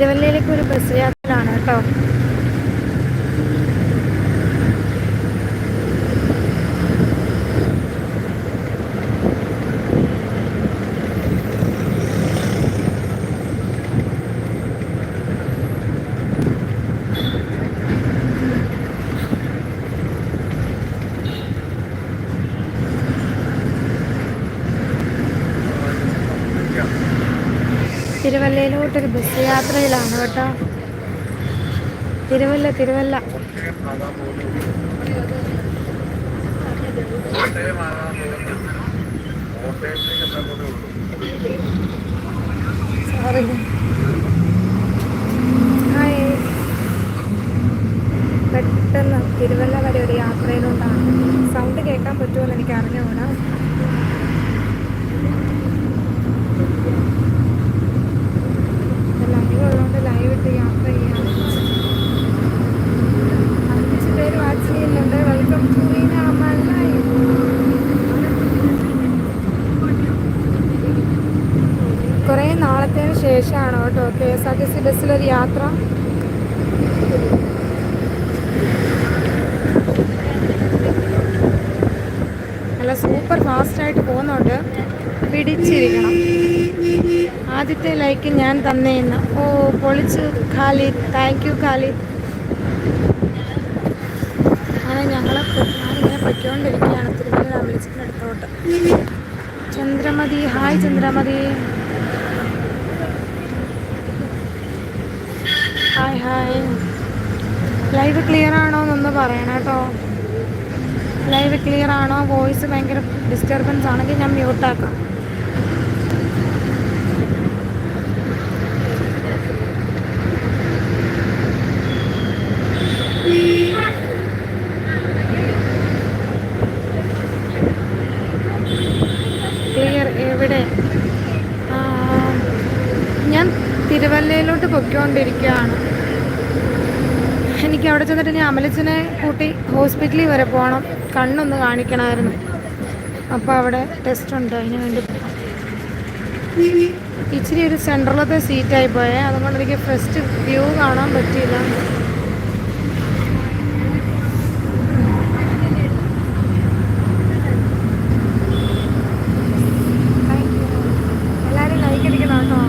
തിരുവല്ലയിലേക്ക് ഒരു ബസ് യാത്രയാണ് കേട്ടോ. തിരുവല്ലയിലോട്ടൊരു ബസ് യാത്രയിലാണ് കേട്ടോ. തിരുവല്ല തിരുവല്ല. പെട്ടെന്ന് തിരുവല്ല വരെ ഒരു യാത്രയിലോട്ടാണ് സൗണ്ട് കേൾക്കാൻ പറ്റുമെന്ന് എനിക്ക് അറിഞ്ഞുകൂടാ ലൈവ് ഉള്ളതുകൊണ്ട് ലൈവ് ഇട്ട് യാത്ര ചെയ്യാൻ അഞ്ച് പേര് വാച്ച് ചെയ്യുന്നുണ്ട് വെൽക്കം ടു കുറേ നാളത്തേന് ശേഷമാണ് കേട്ടോ K S R T C ബസ്സിലൊരു യാത്ര. നല്ല സൂപ്പർ ഫാസ്റ്റായിട്ട് പോകുന്നുണ്ട്. പിടിച്ചിരിക്കണം. ആദ്യത്തെ ലൈക്ക് ഞാൻ തന്നേന്ന്. ഓ പൊളിച്ച് ഖാലിദ്. Thank you Khalid. അങ്ങനെ ഞങ്ങളെ ഞാനിങ്ങനെ പൊയ്ക്കൊണ്ടിരിക്കുകയാണ്. തിരുവല്ല വിളിച്ചിട്ട് അടുത്തോട്ട്. Chandramathi hi Chandramathi. Hi hi live clear ആണോ എന്നൊന്ന് പറയണം കേട്ടോ ലൈവ് ക്ലിയർ ആണോ? വോയിസ് ഭയങ്കര ഡിസ്റ്റർബൻസ് ആണെങ്കിൽ ഞാൻ മ്യൂട്ടാക്കാം ക്ലിയർ എവിടെ? ഞാൻ തിരുവല്ലയിലോട്ട് പൊയ്ക്കൊണ്ടിരിക്കുകയാണ്. അവിടെ ചെന്നിട്ട് ഞാൻ അമലച്ചനെ കൂട്ടി ഹോസ്പിറ്റലിൽ വരെ പോകണം. കണ്ണൊന്ന് കാണിക്കണമായിരുന്നു. അപ്പോൾ അവിടെ ടെസ്റ്റ് ഉണ്ട്. അതിന് വേണ്ടി. ഇച്ചിരി ഒരു സെൻട്രലത്തെ സീറ്റായി പോയേ. അതുകൊണ്ട് എനിക്ക് ഫസ്റ്റ് വ്യൂ കാണാൻ പറ്റിയില്ല Thank you. എല്ലാവരും ലൈക്ക് അടിക്കണം കേട്ടോ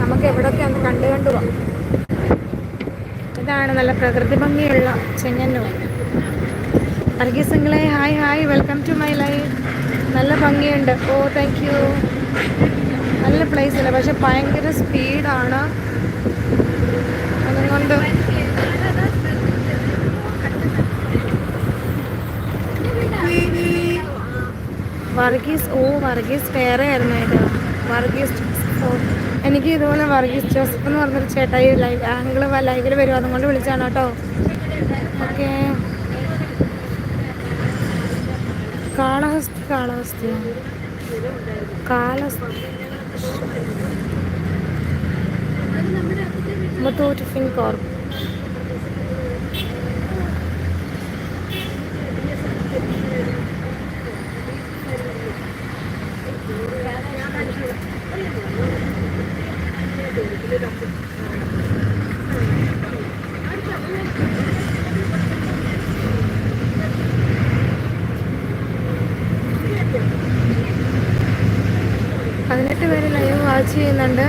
നമുക്ക് എവിടെയൊക്കെ ഒന്ന് കണ്ടു കണ്ടു പോവാം ഇതാണ് നല്ല പ്രകൃതി ഭംഗിയുള്ള Chengannur. വർഗീസങ്ങളെ hi hi welcome to my life. നല്ല ഭംഗിയുണ്ട്. ഓ താങ്ക് യു നല്ല പ്ലേസ് അല്ല? പക്ഷെ ഭയങ്കര സ്പീഡാണ്. അതുകൊണ്ട് വർഗീസ് ഓ വർഗീസ് വേറെ ആയിരുന്നു ഇത്. വർഗീസ് ഓ എനിക്ക് ഇതുപോലെ വർഗീസ് ജോസഫ് എന്ന് പറഞ്ഞൊരു ചേട്ടായി ലൈവ് ആംഗിൾ ലൈവിൽ വരും. അതുകൊണ്ട് വിളിച്ചാണ് കേട്ടോ. ഓക്കെ. കാളഹസ്തി കാളഹസ്തിയാണ് കാലഹസ്തി മുത്തൂറ്റ് ഫിൻകോർപ്പ് പതിനെട്ട് പേര് ലൈവ് വാച്ച് ചെയ്യുന്നുണ്ട്.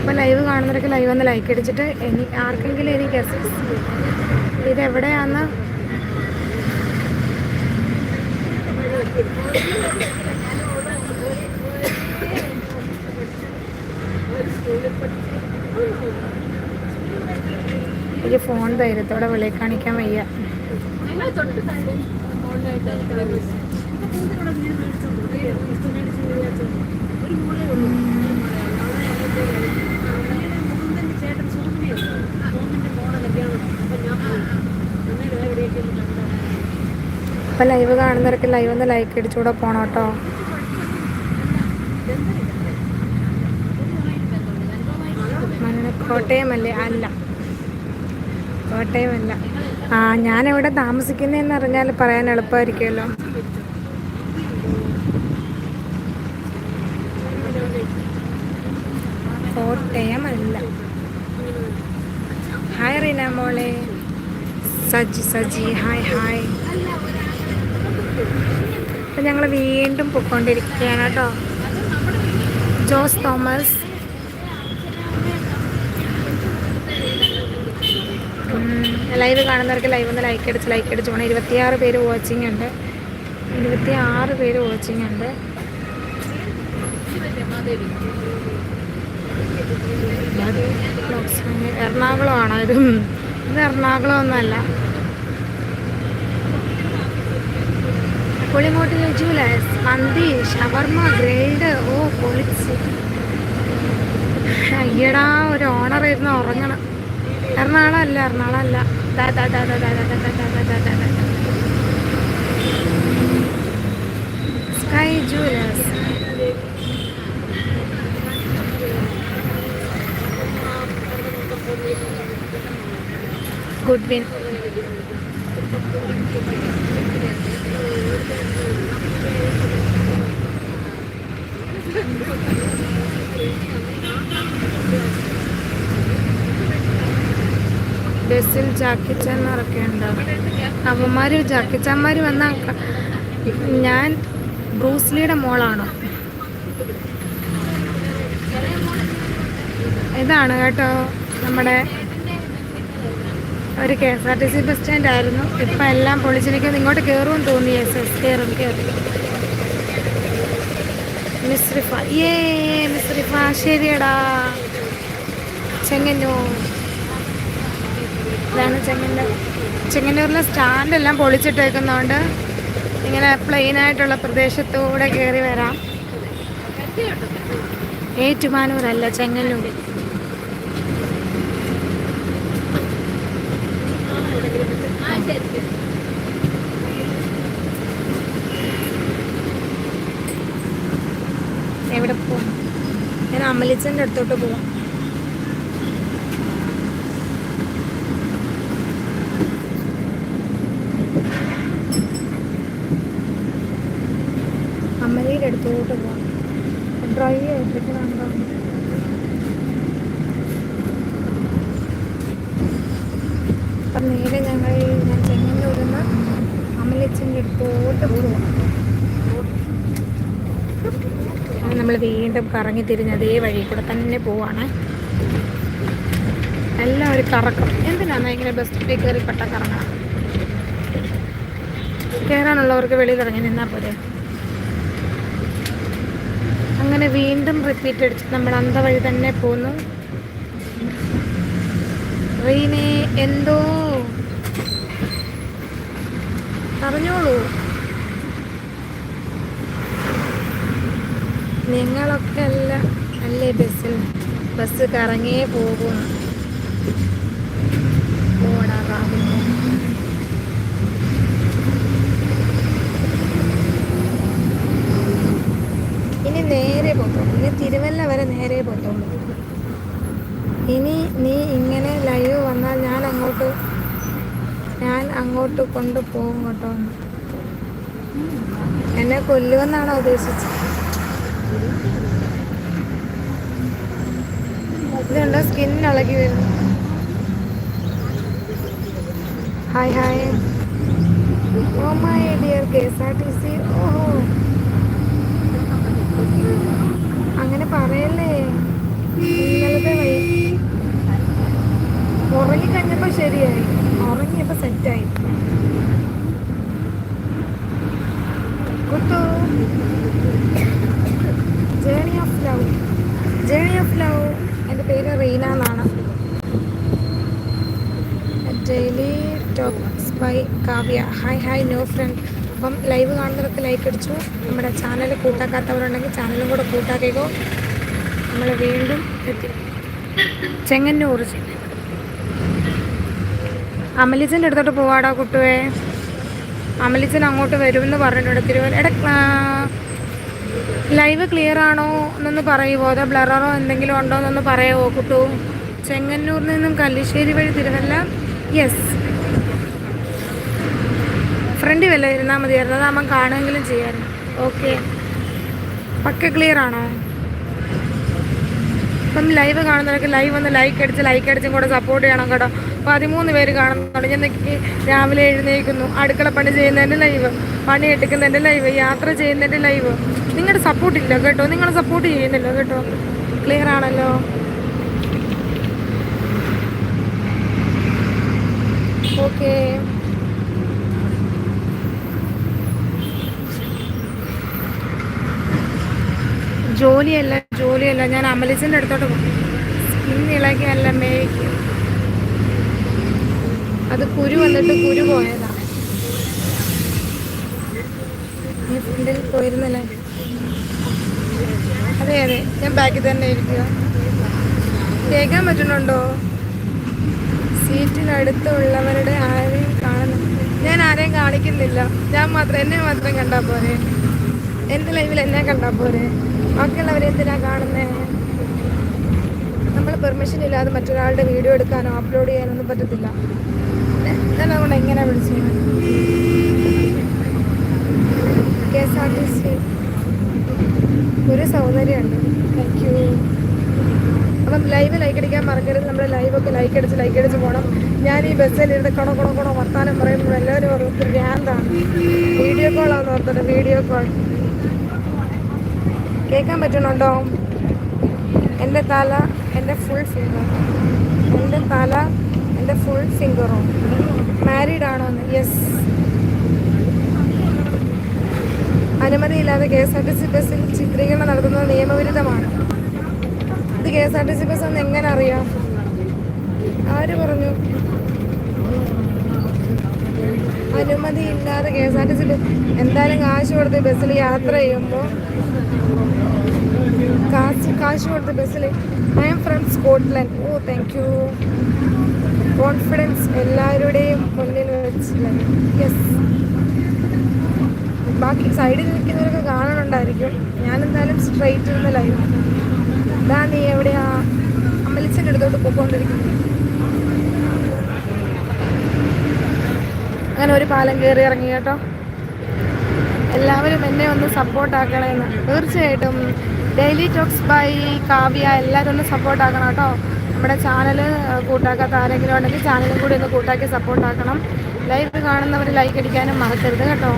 അപ്പോൾ ലൈവ് കാണുന്നവരൊക്കെ ലൈവ് ഒന്ന് ലൈക്ക് അടിച്ചിട്ട് എനി ആർക്കെങ്കിലും എനിക്ക് ഗസസ് ഇതെവിടെയാന്ന്? എനിക്ക് ഫോൺ ധൈര്യത്തോടെ വിളി കാണിക്കാൻ വയ്യ. അപ്പം ലൈവ് കാണുന്നവർക്ക് ലൈവ് ഒന്ന് ലൈക്ക് അടിച്ചുകൂടെ പോണം കേട്ടോ. കോട്ടയമല്ലേ? അല്ല. കോട്ടയമല്ല. ആ ഞാൻ എവിടെ താമസിക്കുന്നതെന്ന് അറിഞ്ഞാൽ പറയാൻ എളുപ്പമായിരിക്കുമല്ലോ. കോട്ടയം അല്ല ഹായ് റീന മോളെ. സജി സജി ഹായ് ഹായ് അപ്പം ഞങ്ങൾ വീണ്ടും പൊയ്ക്കൊണ്ടിരിക്കുകയാണ് കേട്ടോ. ജോസ് തോമസ്. ലൈവ് കാണുന്നവർക്ക് ലൈവ് ഒന്ന് ലൈക്ക് അടിച്ച് ലൈക്ക് അടിച്ച് പോകണം ഇരുപത്തിയാറ് പേര് വാച്ചിങ് ഉണ്ട്. ഇരുപത്തി ആറ് പേര് വാച്ചിങ് ഉണ്ട്. എറണാകുളമാണോ ഇത് ഇത് എറണാകുളം ഒന്നല്ല പുളിമോട്ട് ജൂലസ് മന്തി ഷവർമ ഗ്രേഡ് ഓ പൊളിച്ച് അയ്യടാ ഒരു ഓണർ ഇരുന്ന് ഉറങ്ങണം എറണാകുളം അല്ല എറണാകുളം അല്ല ദാ, ദാ, ദാ, ദാ, ദാ, ദാ, ദാ, ദാ, ദാ, ദാ, ദാ, ദാ. സ്കൈ ജൂലസ് ഗുഡ് വിൻ ബസ്സിൽ ജാക്കിച്ചാന്മാരൊക്കെ ഉണ്ട്? അവന്മാർ ജാക്കിച്ചാന്മാർ വന്ന ഞാൻ ബ്രൂസ്ലിയുടെ മോളാണോ. ഇതാണ് കേട്ടോ നമ്മുടെ ഒരു K S R T C bus സ്റ്റാൻഡായിരുന്നു. ഇപ്പം എല്ലാം പൊളിച്ചിരിക്കുന്നു. ഇങ്ങോട്ട് കയറുമെന്ന് തോന്നി എസ് എസ് കയറും കയറി മിസ്രിഫ ഏ മിസ്രിഫ ശരിയടാ. ചെങ്ങന്നൂർ. ഇതാണ് ചെങ്ങന്നൂർ. ചെങ്ങന്നൂരിലെ സ്റ്റാൻഡെല്ലാം പൊളിച്ചിട്ടേക്കുന്നതുകൊണ്ട് ഇങ്ങനെ പ്ലെയിനായിട്ടുള്ള പ്രദേശത്തൂടെ കയറി വരാം. ഏറ്റുമാനൂരല്ല ചെങ്ങന്നൂർ എവിടെ പോവാം അമലിച്ചന്റെ അടുത്തോട്ട് പോവാം. അമ്മയുടെ അടുത്തോട്ട് പോവാം. ഡ്രൈ ആയിട്ടിരിക്കണുണ്ടോ അപ്പം നേരെ ഞങ്ങൾ ഞാൻ ചെന്നൈയിൽ നിന്ന് അമലിച്ചന്റെ അടുത്തോട്ട് പോവാം. നമ്മൾ വീണ്ടും കറങ്ങി തിരിഞ്ഞ് അതേ വഴി കൂടെ തന്നെ പോവാണ്. എല്ലാം ഒരു കറക്കം. എന്തിനാണ് ഇങ്ങനെ ബസ് സ്റ്റോപ്പിൽ കയറി പെട്ട കറങ്ങണം? കയറാനുള്ളവർക്ക് വെളിയിൽ ഇറങ്ങി നിന്നാൽ പോരെ. അങ്ങനെ വീണ്ടും റിപ്പീറ്റ് അടിച്ച് നമ്മൾ അന്ത വഴി തന്നെ പോന്നു. റീനെ എന്തോ? പറഞ്ഞോളൂ. നിങ്ങളൊക്കെ അല്ല അല്ലേ ബസ്സിൽ? ബസ് കറങ്ങിയേ പോകും. ഇനി നേരെ പോത്തോളൂ ഇനി തിരുവല്ല വരെ നേരെ പോത്തോളൂ ഇനി നീ ഇങ്ങനെ ലൈവ് വന്നാൽ ഞാൻ അങ്ങോട്ട് ഞാൻ അങ്ങോട്ട് കൊണ്ടുപോകും കേട്ടോ. എന്നെ കൊല്ലുമെന്നാണോ ഉദ്ദേശിച്ചത്? ഇതുണ്ട് സ്കിൻ ഇളകി വരുന്നു. Hi hi oh my dear K S R T C ഓഹോ അങ്ങനെ പറയല്ലേ? ഇന്നലത്തെ വഴി. ഉറങ്ങിക്കഴിഞ്ഞപ്പോ ശരിയായി. ഉറങ്ങിയപ്പോ സെറ്റായി. കുത്തു. Journey of love journey of love എന്റെ പേര് റീന എന്നാണ്. Daily talk by Kavya. Hi hi new friend അപ്പം ലൈവ് കാണുന്നവർക്ക് ലൈക്ക് അടിച്ചു. നമ്മുടെ ചാനൽ കൂട്ടാക്കാത്തവരുണ്ടെങ്കിൽ ചാനലും കൂടെ കൂട്ടാക്കിക്കോ. നമ്മൾ വീണ്ടും എത്തി. ചെങ്ങന്നൂർ. അമലിച്ചന്റെ അടുത്തോട്ട് പോവാടാ കുട്ടുവേ. അമലിച്ചൻ അങ്ങോട്ട് വരുമെന്ന് പറഞ്ഞിട്ടുണ്ട്. തിരുവല്ല എടാ ലൈവ് ക്ലിയർ ആണോ എന്നൊന്ന് പറയുമോ അതോ ബ്ലററോ എന്തെങ്കിലും ഉണ്ടോ എന്നൊന്ന് പറയുമോ കുട്ടു ചെങ്ങന്നൂരിൽ നിന്നും കല്ലിശ്ശേരി വഴി തിരുവല്ല? യെസ് ഫ്രണ്ട് വല്ല ഇരുന്നാൽ മതിയായിരുന്നു. അതാകുമ്പം കാണുമെങ്കിലും ചെയ്യാൻ ഓക്കെ പക്ക ക്ലിയർ ആണോ ഇപ്പം ലൈവ് കാണുന്നവർക്ക് ലൈവ് ഒന്ന് ലൈക്ക് അടിച്ച് ലൈക്ക് അടിച്ചും കൂടെ സപ്പോർട്ട് ചെയ്യണം കേട്ടോ. പതിമൂന്ന് പേര് കാണുന്നുണ്ട്. ഞാൻ രാവിലെ എഴുന്നേൽക്കുന്നു. അടുക്കള പണി ചെയ്യുന്നതിന്റെ ലൈവ് പണി എടുക്കുന്നതിന്റെ ലൈവ് യാത്ര ചെയ്യുന്നതിന്റെ ലൈവ്. നിങ്ങളുടെ സപ്പോർട്ട് ഇല്ല കേട്ടോ. നിങ്ങൾ സപ്പോർട്ട് ചെയ്യുന്നില്ല കേട്ടോ. ക്ലിയർ ആണല്ലോ? ഓക്കെ ജോലിയല്ല ജോലിയല്ല. ഞാൻ അമലിച്ചിന്റെ അടുത്തോട്ട് സ്കിൻ ഇളകിയല്ല മേയ്ക്ക്. അത് കുരു വന്നിട്ട് കുരു പോയതാണ് ഫ്രണ്ടിൽ പോയിരുന്നല്ലേ. അതെ അതെ. ഞാൻ ബാക്കിൽ തന്നെ ഇരിക്കുക. കേൾക്കാൻ പറ്റുന്നുണ്ടോ? സീറ്റിനടുത്തുള്ളവരുടെ ആരെയും കാണുന്നു ഞാൻ ആരെയും കാണിക്കുന്നില്ല. ഞാൻ മാത്രം എന്നെ മാത്രം കണ്ടാൽ പോരെ? എന്റെ ലൈഫിൽ എന്നെ കണ്ടാൽ പോരെ? ബാക്കിയുള്ളവരെ എന്തിനാ കാണുന്നേ? നമ്മൾ പെർമിഷൻ ഇല്ലാതെ മറ്റൊരാളുടെ വീഡിയോ എടുക്കാനോ അപ്ലോഡ് ചെയ്യാനൊന്നും പറ്റത്തില്ല. ഞാൻ അതുകൊണ്ട് എങ്ങനെ വിളിച്ചു K S R T C ഒരു സൗന്ദര്യമുണ്ട്. താങ്ക് യു അപ്പം ലൈവ് ലൈക്ക് അടിക്കാൻ മറക്കരുത്. നമ്മുടെ ലൈവൊക്കെ ലൈക്ക് അടിച്ച് ലൈക്ക് അടിച്ച് പോകണം ഞാൻ ഈ ബസ്സിൽ ഇരുന്ന് കണോ കണോ കണോ വർത്താനം പറയുമ്പോൾ എല്ലാവരും ഓർത്ത് ഭ്രാന്താണ് വീഡിയോ കോളാന്ന് ഓർത്തിട്ട് വീഡിയോ കോൾ കേൾക്കാൻ പറ്റണുണ്ടോ എന്റെ തല എന്റെ ഫുൾ ഫിംഗർ എന്റെ തല എന്റെ ഫുൾ ഫിംഗറോ മാരീഡ് ആണോ എന്ന് യെസ് അനുമതിയില്ലാതെ K S R T C ബസ്സിൽ ചിത്രീകരണം നടത്തുന്നത് നിയമവിരുദ്ധമാണ്. ഇത് K S R T C bus എന്ന് എങ്ങനെ അറിയാം? ആര് പറഞ്ഞു? അനുമതി ഇല്ലാതെ K S R T C എന്തായാലും കാശ് കൊടുത്ത് ബസ്സിൽ യാത്ര ചെയ്യുമ്പോൾ കാശ് കാശ് കൊടുത്ത് ബസ്സിൽ I'm from Scotland oh thank you confidence എല്ലാവരുടെയും മുന്നിൽ വെച്ചില്ല യെസ് ബാക്കി സൈഡിൽ നിൽക്കുന്നവരൊക്കെ കാണുന്നുണ്ടായിരിക്കും ഞാനെന്തായാലും സ്ട്രൈറ്റ് ഇരുന്ന ലൈവ് ഇതാ നീ എവിടെയാ? അമ്പലിച്ചൊക്കെ എടുത്തോട്ട് പോയിക്കൊണ്ടിരിക്കുന്നത് അങ്ങനെ ഒരു പാലം കയറി ഇറങ്ങി കേട്ടോ. എല്ലാവരും എന്നെ ഒന്ന് സപ്പോർട്ട് ആക്കണമെന്ന് തീർച്ചയായിട്ടും ഡെയിലി ടോക്സ് ബൈ കാവ്യ എല്ലാവരും ഒന്ന് സപ്പോർട്ടാക്കണം കേട്ടോ. നമ്മുടെ ചാനൽ കൂട്ടാക്കാത്ത ആരെങ്കിലും ഉണ്ടെങ്കിൽ ചാനലും കൂടി ഒന്ന് കൂട്ടാക്കി സപ്പോർട്ടാക്കണം ലൈവ് കാണുന്നവർ ലൈക്ക് അടിക്കാനും മറക്കരുത് കേട്ടോ.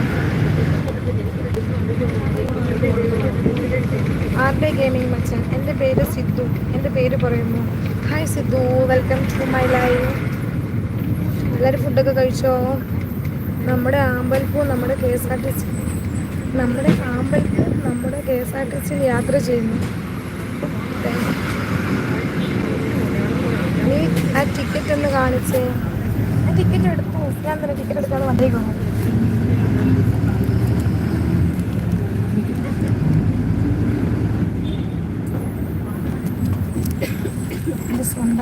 ആർഡേ ഗെയിമിംഗ് മച്ചൻ. എന്റെ പേര് സിദ്ധു. എന്റെ പേര് പറയുന്നു. Hi Sidhu. Welcome to my live. എല്ലാവരും ഫുഡൊക്കെ കഴിച്ചോ? നമ്മുടെ ആമ്പൽപ്പൂ നമ്മുടെ K S R T C നമ്മുടെ ആമ്പൽപ്പൂ നമ്മുടെ കെ എസ് ആർ ടി സിയിൽ യാത്ര ചെയ്യുന്നു. നീ ആ ടിക്കറ്റ് ഒന്ന് കാണിച്ചേ. ആ ടിക്കറ്റ് എടുത്തു. ഞാൻ തന്നെ ടിക്കറ്റ് എടുക്കാതെ വന്നേക്കുന്നു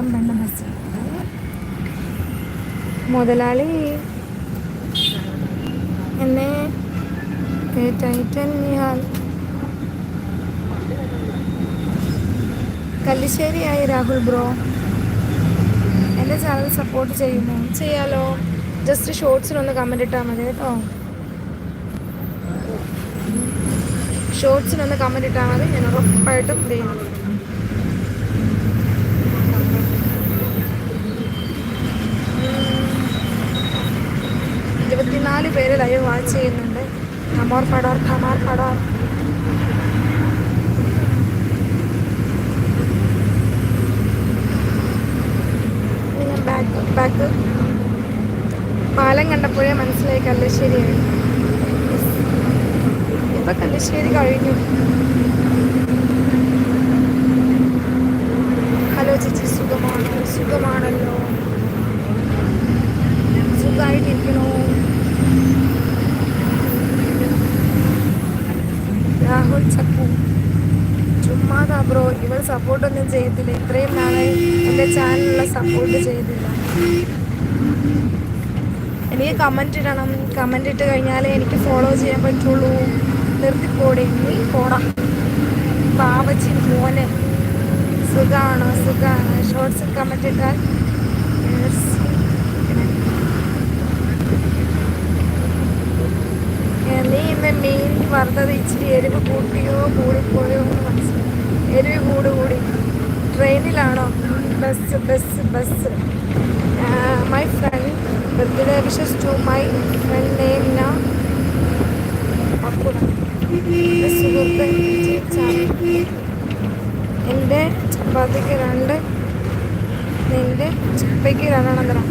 സ്വന്തം പെണ്ണ ബസ് മുതലാളി എന്നെ ടൈറ്റൻ കല്ലിശ്ശേരിയായി രാഹുൽ ബ്രോ. എന്റെ ചാനൽ സപ്പോർട്ട് ചെയ്യുമോ? ചെയ്യാലോ. ജസ്റ്റ് ഷോർട്സിനൊന്ന് കമന്റ് ഇട്ടാൽ മതി കേട്ടോ. ഷോർട്സിനൊന്ന് കമന്റ് ഇട്ടാൽ മതി ഞാൻ ഉറപ്പായിട്ടും ചെയ്യും ഇരുപത്തിനാല് പേര് ലൈവ് വാച്ച് ചെയ്യുന്നുണ്ട്. നമോർ ഫടോർ ഖമാർ ഫടോർ പാലം കണ്ടപ്പോഴേ മനസ്സിലായി കല്ലശ്ശേരി ഇപ്പൊ കല്ലശ്ശേരി കഴിഞ്ഞു. ഹലോ ചേച്ചി സുഖമാണോ? സുഖമാണല്ലോ. സുഖമായിട്ടിരിക്കണോ രാഹുൽ ചക്കു ചുമ്മാതാ ബ്രോ ഇവൾ സപ്പോർട്ടൊന്നും ചെയ്യത്തില്ല. ഇത്രയും നാളെ എന്റെ ചാനലിലുള്ള സപ്പോർട്ട് ചെയ്തില്ല. എനിക്ക് കമന്റ് ഇടണം. കമന്റ് ഇട്ട് കഴിഞ്ഞാലേ എനിക്ക് ഫോളോ ചെയ്യാൻ പറ്റുള്ളൂ. നിർത്തിപ്പോടെ നീ പോടാം. പാവച്ചി മോനെ. സുഖമാണ് സുഖമാണ് ഷോർട്സ് കമന്റ് ഇട്ടാൽ വറുത്തത് ഇച്ചിരി എരിവ് കൂട്ടിയോ കൂടിപ്പോയോ എന്ന് മനസ്സിലായി. എരിവ് കൂടി കൂടി. ട്രെയിനിലാണോ? Bus bus bus. My friend birthday wishes to my friend name നാ എന്റെ ചപ്പാത്തിക്ക് രണ്ട്. നിന്റെ ചപ്പയ്ക്ക് രണ്ടെണ്ണം തരാം.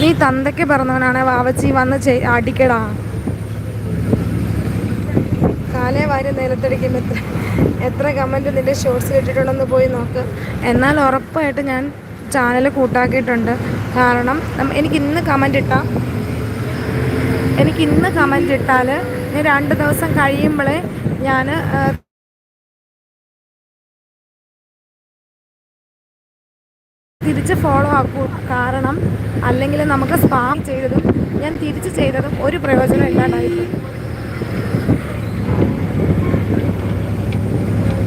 നീ തന്തയ്ക്ക് പറഞ്ഞവനാണ് വാവച്ചി വന്ന് അടിക്കടാ. കാലേ വാരി നിലത്തടിക്കുമ്പോൾ എത്ര എത്ര കമന്റ് നിന്റെ ഷോർട്സ് കിട്ടിയിട്ടുണ്ടെന്ന് പോയി നോക്ക്. എന്നാൽ ഉറപ്പായിട്ട് ഞാൻ ചാനൽ കൂട്ടാക്കിയിട്ടുണ്ട്. കാരണം എനിക്ക് ഇന്ന് കമന്റ് ഇട്ടാൽ എനിക്ക് ഇന്ന് കമന്റ് ഇട്ടാൽ ഞാൻ രണ്ട് ദിവസം കഴിയുമ്പോഴേ ഞാൻ തിരിച്ച് ഫോളോ ആക്കൂ. കാരണം അല്ലെങ്കിൽ നമുക്ക് സ്പാം ചെയ്തതും ഞാൻ തിരിച്ച് ചെയ്തതും ഒരു പ്രയോജനം ഇല്ലാണ്ടായിട്ട്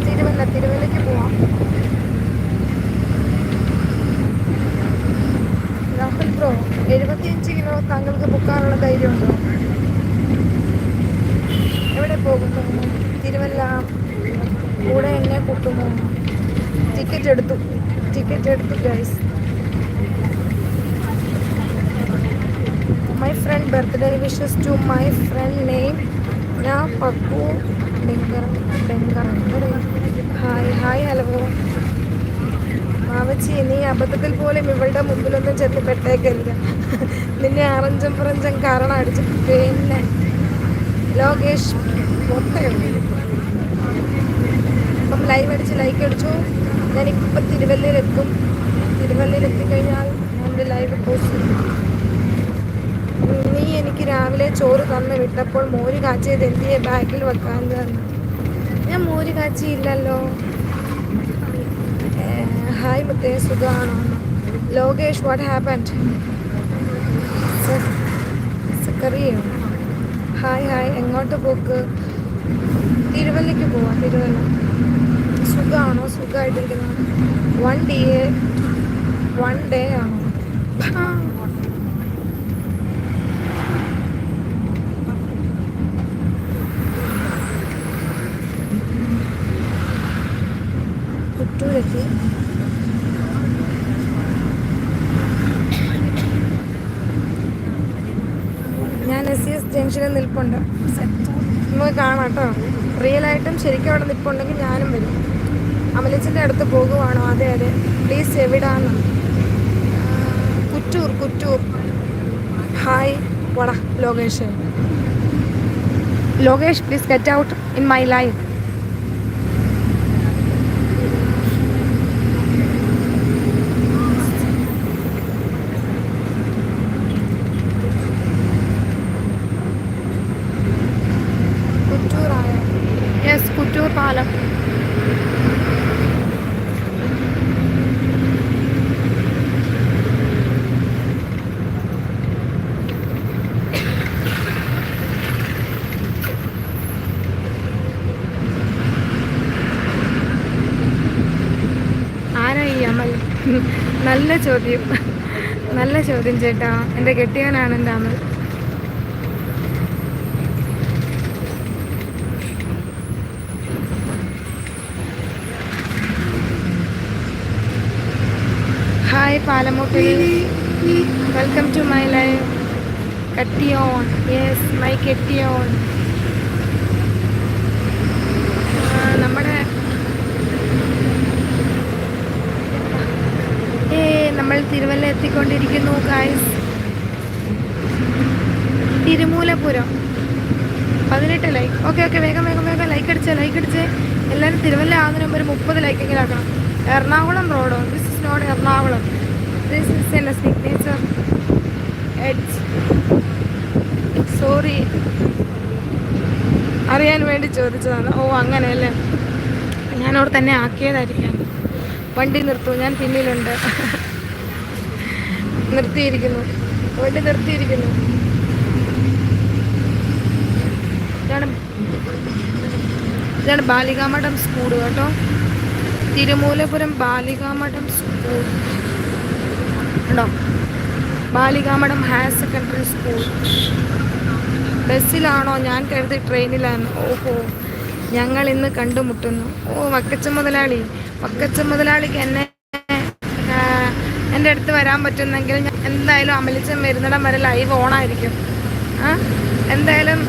തിരുവല്ല തിരുവല്ലയ്ക്ക് പോവാം. രാഹുൽ ബ്രോ എഴുപത്തിയഞ്ച് കിലോ താങ്കൾക്ക് പൊക്കാനുള്ള ധൈര്യമുണ്ടോ? എവിടെ പോകുന്നു? തിരുവല്ല കൂടെ എന്നെ കൂട്ടുമോ ടിക്കറ്റ് എടുത്തു. ടിക്കറ്റ് എടുത്തു guys my friend birthday wishes to my friend name ഞാൻ പക്കു ഡെങ്കർ ഡെങ്കർ ഹായ് ഹായ് ഹലോ. മാവച്ചി നീ അബദ്ധത്തിൽ പോലും ഇവളുടെ മുമ്പിലൊന്നും ചെന്ന് പെട്ടേക്കരുത്. നിന്നെ അറഞ്ചം പുറഞ്ചം കാരണം അടിച്ചു പിന്നെ. ലോകേഷ് അപ്പം ലൈവ് അടിച്ച് ലൈക്ക് അടിച്ചു. ഞാനിപ്പം തിരുവല്ലയിലെത്തും. തിരുവല്ലയിലെത്തിക്കഴിഞ്ഞാൽ എന്റെ ലൈവ് പോസ്റ്റ് നീ എനിക്ക് രാവിലെ ചോറ് തന്നു വിട്ടപ്പോൾ മോര് കാച്ചിയത് എന്തിയെ ബാഗിൽ വെക്കാൻ തന്നു ഞാൻ മോര് കാച്ചിയില്ലല്ലോ. ഹായ് മുത്തേ സുഖമാണോ ലോകേഷ് വാട്ട് ഹാപ്പൻഡ് സക്കറിയോ? ഹായ് ഹായ് എങ്ങോട്ട് പോക്ക്? തിരുവല്ലയ്ക്ക് പോവാം തിരുവല്ല സുഖമാണോ സുഖമായിട്ടിരിക്കുന്നു വൺ ഡേ വൺ ഡേ ആണോ? പുറ്റൂരെത്തി ഞാൻ എസ് സി എസ് ജംഗ്ഷനിൽ നിൽപ്പുണ്ട്. നമുക്ക് കാണാം കേട്ടോ. റിയലായിട്ടും ശരിക്കും അവിടെ നിൽപ്പുണ്ടെങ്കിൽ ഞാനും വരും. അമലിച്ചിന്റെ അടുത്ത് പോകുവാണോ? അതെ അതെ. പ്ലീസ് എവിടാന്ന്. Kuttoor Kuttoor. Hi vada Lokesh. Lokesh please get out in my life Kuttoor പാലം. നല്ല ചോദ്യം. നല്ല ചോദ്യം ചേട്ടാ. എന്റെ കെട്ടിയാനാണ് എന്റെ അമൽ. ഹായ് പാലമുട്ടിൽ വെൽക്കം ടു മൈ ലൈഫ് കെട്ടിയോൺ യെസ് മൈ കെട്ടിയോൺ നമ്മുടെ ഏ നമ്മൾ തിരുവല്ല എത്തിക്കൊണ്ടിരിക്കുന്നു ഗായ്സ് തിരുമൂലപുരം. പതിനെട്ട് ലൈക്ക് ഓക്കെ ഓക്കെ വേഗം വേഗം വേഗം ലൈക്ക് അടിച്ചേ ലൈക്ക് അടിച്ചേ. എല്ലാവരും തിരുവല്ല ആകുന്നതിന് മുമ്പ് ഒരു മുപ്പത് ലൈക്കെങ്കിലും ആക്കണം. Ernakulam റോഡോ this is not Ernakulam. This is എന്റെ സിഗ്നേച്ചർ എഡ്ജ് സോറി അറിയാൻ വേണ്ടി ചോദിച്ചതാണ്. ഓ അങ്ങനെയല്ലേ? ഞാനവിടെ തന്നെ ആക്കിയതായിരിക്കാം. വണ്ടി നിർത്തൂ. ഞാൻ പിന്നിലുണ്ട്. നിർത്തിയിരിക്കുന്നു. വണ്ടി നിർത്തിയിരിക്കുന്നു. ഇതാണ് ഇതാണ് ബാലികാമഠം സ്കൂൾ കേട്ടോ. തിരുമൂലപുരം ബാലികാമഠം സ്കൂൾ. ഉണ്ടോ ബാലികാമഠം ഹയർ സെക്കൻഡറി സ്കൂൾ. ബസ്സിലാണോ? ഞാൻ കരുതി ട്രെയിനിലാണ് ഓഹോ. ഞങ്ങൾ ഇന്ന് കണ്ടുമുട്ടുന്നു. ഓ വക്കച്ച മുതലാളി. വക്കച്ച മുതലാളിക്ക് എന്നെ എന്റെ അടുത്ത് വരാൻ പറ്റുന്നെങ്കിൽ ഞാൻ എന്തായാലും അമലിച്ച വരുന്നിടം വരെ ലൈവ് ഓണായിരിക്കും എന്തായാലും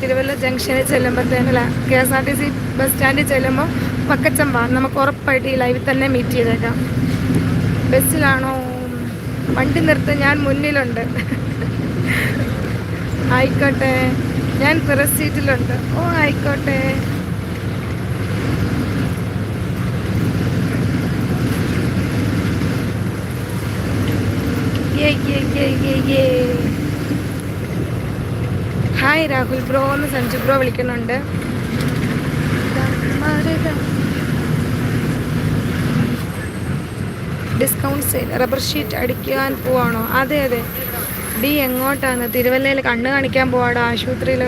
തിരുവല്ല ജംഗ്ഷനിൽ ചെല്ലുമ്പോഴത്തേനല്ല K S R T C bus സ്റ്റാൻഡിൽ ചെല്ലുമ്പോൾ വക്കച്ചം നമുക്ക് ഉറപ്പായിട്ട് ഈ ലൈവിൽ തന്നെ മീറ്റ് ചെയ്തേക്കാം. ബസ്സിലാണോ? വണ്ടി നിർത്ത് ഞാൻ മുന്നിലുണ്ട്. ആയിക്കോട്ടെ. ഞാൻ പിറ സീറ്റിലുണ്ട്. ഓ ആയിക്കോട്ടെ. ഹായ് രാഹുൽ ബ്രോ എന്ന് സഞ്ജു ബ്രോ വിളിക്കുന്നുണ്ട്. ഡിസ്കൗണ്ട് സെയിൽ റബ്ബർ ഷീറ്റ് അടിക്കാൻ പോവാണോ? അതെ അതെ. ഡി എങ്ങോട്ടാണ്? തിരുവല്ലയിൽ കണ്ണ് കാണിക്കാൻ പോവാടോ ആശുപത്രിയിൽ